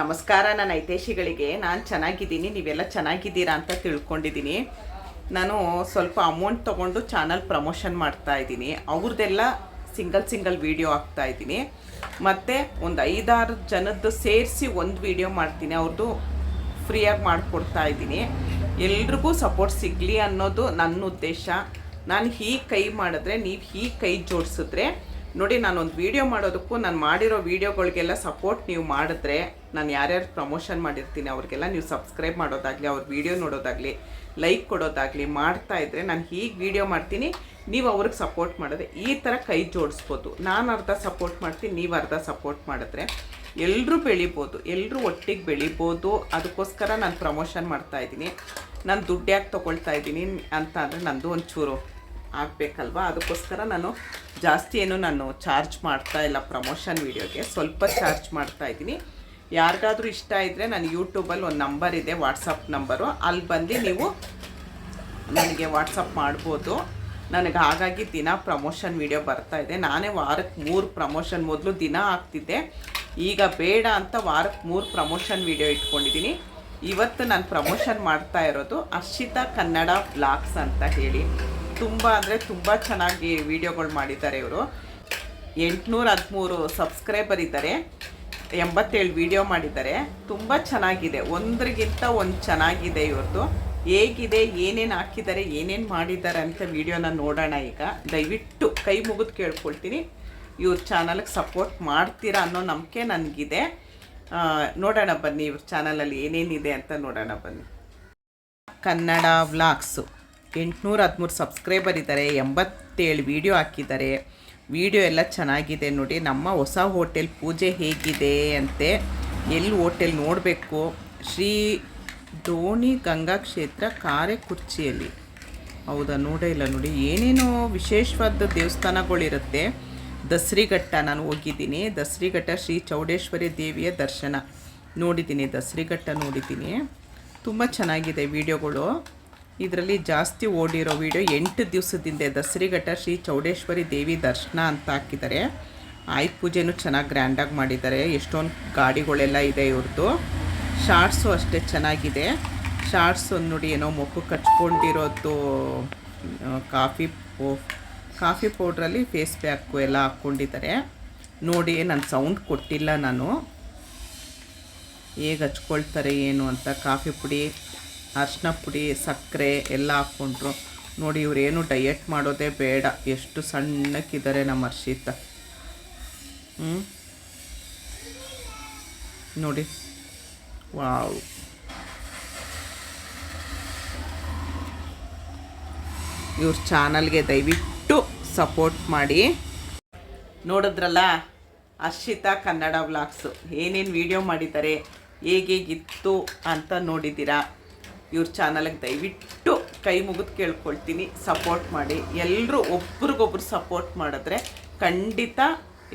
ನಮಸ್ಕಾರ, ನನ್ನ ಐತೇಶಿಗಳಿಗೆ ನಾನು ಚೆನ್ನಾಗಿದ್ದೀನಿ, ನೀವೆಲ್ಲ ಚೆನ್ನಾಗಿದ್ದೀರಾ ಅಂತ ತಿಳ್ಕೊಂಡಿದ್ದೀನಿ. ನಾನು ಸ್ವಲ್ಪ ಅಮೌಂಟ್ ತೊಗೊಂಡು ಚಾನಲ್ ಪ್ರಮೋಷನ್ ಮಾಡ್ತಾ ಇದ್ದೀನಿ. ಅವ್ರದ್ದೆಲ್ಲ ಸಿಂಗಲ್ ಸಿಂಗಲ್ ವೀಡಿಯೋ ಹಾಕ್ತಾ ಇದ್ದೀನಿ. ಮತ್ತು ಒಂದು ಐದಾರು ಜನದ್ದು ಸೇರಿಸಿ ಒಂದು ವೀಡಿಯೋ ಮಾಡ್ತೀನಿ. ಅವ್ರದ್ದು ಫ್ರೀಯಾಗಿ ಮಾಡಿಕೊಡ್ತಾ ಇದ್ದೀನಿ. ಎಲ್ರಿಗೂ ಸಪೋರ್ಟ್ ಸಿಗಲಿ ಅನ್ನೋದು ನನ್ನ ಉದ್ದೇಶ. ನಾನು ಹೀಗೆ ಕೈ ಮಾಡಿದ್ರೆ, ನೀವು ಹೀಗೆ ಕೈ ಜೋಡಿಸಿದ್ರೆ, ನೋಡಿ ನಾನೊಂದು ವೀಡಿಯೋ ಮಾಡೋದಕ್ಕೂ, ನಾನು ಮಾಡಿರೋ ವೀಡಿಯೋಗಳಿಗೆಲ್ಲ ಸಪೋರ್ಟ್ ನೀವು ಮಾಡಿದ್ರೆ ನಾನು ಯಾರ್ಯಾರು ಪ್ರಮೋಷನ್ ಮಾಡಿರ್ತೀನಿ, ಅವ್ರಿಗೆಲ್ಲ ನೀವು ಸಬ್ಸ್ಕ್ರೈಬ್ ಮಾಡೋದಾಗಲಿ, ಅವ್ರ ವೀಡಿಯೋ ನೋಡೋದಾಗಲಿ ಲೈಕ್ ಕೊಡೋದಾಗಲಿ, ಮಾಡ್ತಾ ಇದ್ದರೆ ನಾನು ಹೀಗೆ ವೀಡಿಯೋ ಮಾಡ್ತೀನಿ, ನೀವು ಅವ್ರಿಗೆ ಸಪೋರ್ಟ್ ಮಾಡಿದ್ರೆ ಈ ಥರ ಕೈ ಜೋಡಿಸ್ಬೋದು. ನಾನು ಅರ್ಧ ಸಪೋರ್ಟ್ ಮಾಡ್ತೀನಿ, ನೀವು ಅರ್ಧ ಸಪೋರ್ಟ್ ಮಾಡಿದ್ರೆ ಎಲ್ಲರೂ ಬೆಳಿಬೋದು ಎಲ್ಲರೂ ಒಟ್ಟಿಗೆ ಬೆಳಿಬೋದು. ಅದಕ್ಕೋಸ್ಕರ ನಾನು ಪ್ರಮೋಷನ್ ಮಾಡ್ತಾ ಇದ್ದೀನಿ. ನಾನು ದುಡ್ಡು ಯಾಕೆ ತೊಗೊಳ್ತಾ ಇದ್ದೀನಿ ಅಂತ ಅಂದರೆ ನನ್ನದು ಒಂಚೂರು ಆಗಬೇಕಲ್ವಾ? ಅದಕ್ಕೋಸ್ಕರ ನಾನು ಜಾಸ್ತಿ ಏನು ನಾನು ಚಾರ್ಜ್ ಮಾಡ್ತಾ ಇಲ್ಲ ಪ್ರಮೋಷನ್ ವೀಡಿಯೋಗೆ ಸ್ವಲ್ಪ ಚಾರ್ಜ್ ಮಾಡ್ತಾ ಇದ್ದೀನಿ. ಯಾರಿಗಾದ್ರೂ ಇಷ್ಟ ಇದ್ದರೆ ನಾನು ಯೂಟ್ಯೂಬಲ್ಲಿ ಒಂದು ನಂಬರ್ ಇದೆ ವಾಟ್ಸಪ್ ನಂಬರು ಅಲ್ಲಿ ಬಂದು ನೀವು ನನಗೆ ವಾಟ್ಸಪ್ ಮಾಡ್ಬೋದು. ನನಗೆ ಹಾಗಾಗಿ ದಿನ ಪ್ರಮೋಷನ್ ವೀಡಿಯೋ ಬರ್ತಾ ಇದೆ. ನಾನೇ ವಾರಕ್ಕೆ ಮೂರು ಪ್ರಮೋಷನ್ ಮೊದಲು ದಿನ ಆಗ್ತಿದ್ದೆ. ಈಗ ಬೇಡ ಅಂತ ವಾರಕ್ಕೆ ಮೂರು ಪ್ರಮೋಷನ್ ವಿಡಿಯೋ ಇಟ್ಕೊಂಡಿದ್ದೀನಿ. ಇವತ್ತು ನಾನು ಪ್ರಮೋಷನ್ ಮಾಡ್ತಾ ಇರೋದು ಅರ್ಷಿತಾ ಕನ್ನಡ ಬ್ಲಾಗ್ಸ್ ಅಂತ ಹೇಳಿ. ತುಂಬ ಅಂದರೆ ತುಂಬ ಚೆನ್ನಾಗಿ ವೀಡಿಯೋಗಳು ಮಾಡಿದ್ದಾರೆ ಇವರು. ಎಂಟುನೂರ ಹದಿಮೂರು ಸಬ್ಸ್ಕ್ರೈಬರ್ ಇದ್ದಾರೆ. ಎಂಬತ್ತೇಳು ವಿಡಿಯೋ ಮಾಡಿದ್ದಾರೆ. ತುಂಬ ಚೆನ್ನಾಗಿದೆ. ಒಂದ್ರಿಗಿಂತ ಒಂದು ಚೆನ್ನಾಗಿದೆ ಇವ್ರದ್ದು ಹೇಗಿದೆ, ಏನೇನು ಹಾಕಿದ್ದಾರೆ, ಏನೇನು ಮಾಡಿದ್ದಾರೆ ಅಂತ ವಿಡಿಯೋನ ನೋಡೋಣ ಈಗ. ದಯವಿಟ್ಟು ಕೈ ಮುಗಿದು ಕೇಳ್ಕೊಳ್ತೀನಿ. ಇವ್ರ ಚಾನಲ್ಗೆ ಸಪೋರ್ಟ್ ಮಾಡ್ತೀರಾ ಅನ್ನೋ ನಂಬಿಕೆ ನನಗಿದೆ. ನೋಡೋಣ ಬನ್ನಿ ಇವ್ರ ಚಾನಲಲ್ಲಿ ಏನೇನಿದೆ ಅಂತ ನೋಡೋಣ ಬನ್ನಿ. ಕನ್ನಡ ವ್ಲಾಗ್ಸು ಎಂಟುನೂರ ಹದಿಮೂರು ಸಬ್ಸ್ಕ್ರೈಬರ್ ಇದ್ದಾರೆ. ಎಂಬತ್ತೇಳು ವಿಡಿಯೋ ಹಾಕಿದ್ದಾರೆ. ವಿಡಿಯೋ ಎಲ್ಲ ಚೆನ್ನಾಗಿದೆ ನೋಡಿ. ನಮ್ಮ ಹೊಸ ಹೋಟೆಲ್ ಪೂಜೆ ಹೇಗಿದೆ ಅಂತೆ. ಎಲ್ಲಿ ಹೋಟೆಲ್ ನೋಡಬೇಕು? ಶ್ರೀ ಧೋಣಿ ಗಂಗಾ ಕ್ಷೇತ್ರ ಕಾರೆಕುರ್ಚಿಯಲ್ಲಿ. ಹೌದಾ? ನೋಡೇ ಇಲ್ಲ ನೋಡಿ. ಏನೇನೋ ವಿಶೇಷವಾದ ದೇವಸ್ಥಾನಗಳಿರುತ್ತೆ. ದಸರಿಘಟ್ಟ ನಾನು ಹೋಗಿದ್ದೀನಿ. ದಸರಿಘಟ್ಟ ಶ್ರೀ ಚೌಡೇಶ್ವರಿ ದೇವಿಯ ದರ್ಶನ ನೋಡಿದ್ದೀನಿ. ದಸರಿಘಟ್ಟ ನೋಡಿದ್ದೀನಿ. ತುಂಬ ಚೆನ್ನಾಗಿದೆ ವಿಡಿಯೋಗಳು. ಇದರಲ್ಲಿ ಜಾಸ್ತಿ ಓಡಿರೋ ವಿಡಿಯೋ ಎಂಟು ದಿವಸದಿಂದ ದಸರಿಘಟ್ಟ ಶ್ರೀ ಚೌಡೇಶ್ವರಿ ದೇವಿ ದರ್ಶನ ಅಂತ ಹಾಕಿದ್ದಾರೆ. ಆಯುಧ ಪೂಜೆನೂ ಚೆನ್ನಾಗಿ ಗ್ರ್ಯಾಂಡಾಗಿ ಮಾಡಿದ್ದಾರೆ. ಎಷ್ಟೊಂದು ಗಾಡಿಗಳೆಲ್ಲ ಇದೆ ಇವ್ರದ್ದು ಶಾರ್ಟ್ಸು ಅಷ್ಟೇ ಚೆನ್ನಾಗಿದೆ. ಶಾರ್ಟ್ಸ್ ನೋಡಿ ಏನೋ ಮೊಕ್ಕು ಕಚ್ಕೊಂಡಿರೋದು ಕಾಫಿ ಪೋ, ಕಾಫಿ ಪೌಡ್ರಲ್ಲಿ ಫೇಸ್ ಪ್ಯಾಕು ಎಲ್ಲ ಹಾಕ್ಕೊಂಡಿದ್ದಾರೆ. ನೋಡಿ, ನಾನು ಸೌಂಡ್ ಕೊಟ್ಟಿಲ್ಲ ನಾನು. ಹೇಗೆ ಹಚ್ಕೊಳ್ತಾರೆ ಏನು ಅಂತ ಕಾಫಿ ಪುಡಿ ಅರಿಶಿನ ಪುಡಿ, ಸಕ್ಕರೆ ಎಲ್ಲ ಹಾಕ್ಕೊಂಡ್ರು. ನೋಡಿ ಇವರೇನು ಡಯೆಟ್ ಮಾಡೋದೇ ಬೇಡ. ಎಷ್ಟು ಸಣ್ಣಕ್ಕಿದ್ದಾರೆ ನಮ್ಮ ಹರ್ಷಿತ. ನೋಡಿ. ವಾವ್. ಇವ್ರ ಚಾನಲ್ಗೆ ದಯವಿಟ್ಟು ಸಪೋರ್ಟ್ ಮಾಡಿ. ನೋಡಿದ್ರಲ್ಲ, ಹರ್ಷಿತಾ ಕನ್ನಡ ವ್ಲಾಗ್ಸು. ಏನೇನು ವಿಡಿಯೋ ಮಾಡಿದ್ದಾರೆ, ಹೇಗೇಗಿತ್ತು ಅಂತ ನೋಡಿದ್ದೀರಾ? ಇವ್ರ ಚಾನಲಿಗೆ ದಯವಿಟ್ಟು ಕೈ ಮುಗಿದು ಕೇಳ್ಕೊಳ್ತೀನಿ. ಸಪೋರ್ಟ್ ಮಾಡಿ. ಎಲ್ಲರೂ ಒಬ್ರಿಗೊಬ್ರು ಸಪೋರ್ಟ್ ಮಾಡಿದ್ರೆ ಖಂಡಿತ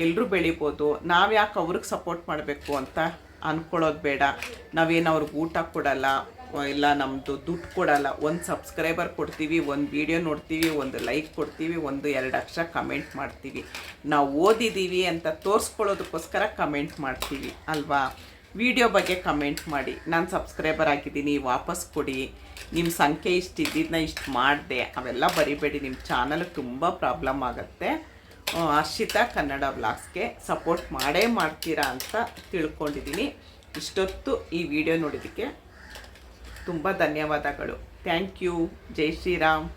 ಎಲ್ಲರೂ ಬೆಳಿಬೋದು. ನಾವು ಯಾಕೆ ಅವ್ರಿಗೆ ಸಪೋರ್ಟ್ ಮಾಡಬೇಕು ಅಂತ ಅಂದ್ಕೊಳ್ಳೋದು ಬೇಡ. ನಾವೇನು ಅವ್ರಿಗೆ ಊಟ ಕೊಡಲ್ಲ, ಇಲ್ಲ ನಮ್ಮದು ದುಡ್ಡು ಕೊಡಲ್ಲ. ಒಂದು ಸಬ್ಸ್ಕ್ರೈಬರ್ ಕೊಡ್ತೀವಿ, ಒಂದು ವಿಡಿಯೋ ನೋಡ್ತೀವಿ, ಒಂದು ಲೈಕ್ ಕೊಡ್ತೀವಿ, ಒಂದು ಎರಡು ಅಕ್ಷರ ಕಮೆಂಟ್ ಮಾಡ್ತೀವಿ. ನಾವು ಓದಿದ್ದೀವಿ ಅಂತ ತೋರಿಸ್ಕೊಳ್ಳೋದಕ್ಕೋಸ್ಕರ ಕಮೆಂಟ್ ಮಾಡ್ತೀವಿ. ಅಲ್ವಾ? ವಿಡಿಯೋ ಬಗ್ಗೆ ಕಮೆಂಟ್ ಮಾಡಿ. ನಾನು ಸಬ್ಸ್ಕ್ರೈಬರ್ ಆಗಿದ್ದೀನಿ, ವಾಪಸ್ ಕೊಡಿ. ನಿಮ್ಮ ಸಂಖ್ಯೆ ಇಷ್ಟು ಇದ್ದಿದ್ದನ್ನ ಇಷ್ಟು ಮಾಡಿದೆ. ಅವೆಲ್ಲ ಬರಿಬೇಡಿ ನಿಮ್ಮ ಚಾನಲ್ಗೆ ತುಂಬ ಪ್ರಾಬ್ಲಮ್ ಆಗುತ್ತೆ. ಹರ್ಷಿತಾ ಕನ್ನಡ ವ್ಲಾಗ್ಸ್ಗೆ ಸಪೋರ್ಟ್ ಮಾಡೇ ಮಾಡ್ತೀರಾ ಅಂತ ತಿಳ್ಕೊಂಡಿದ್ದೀನಿ ಇಷ್ಟೊತ್ತು ಈ ವಿಡಿಯೋ ನೋಡಿದ್ದಕ್ಕೆ ತುಂಬ ಧನ್ಯವಾದಗಳು. Thank you Jai Shriram.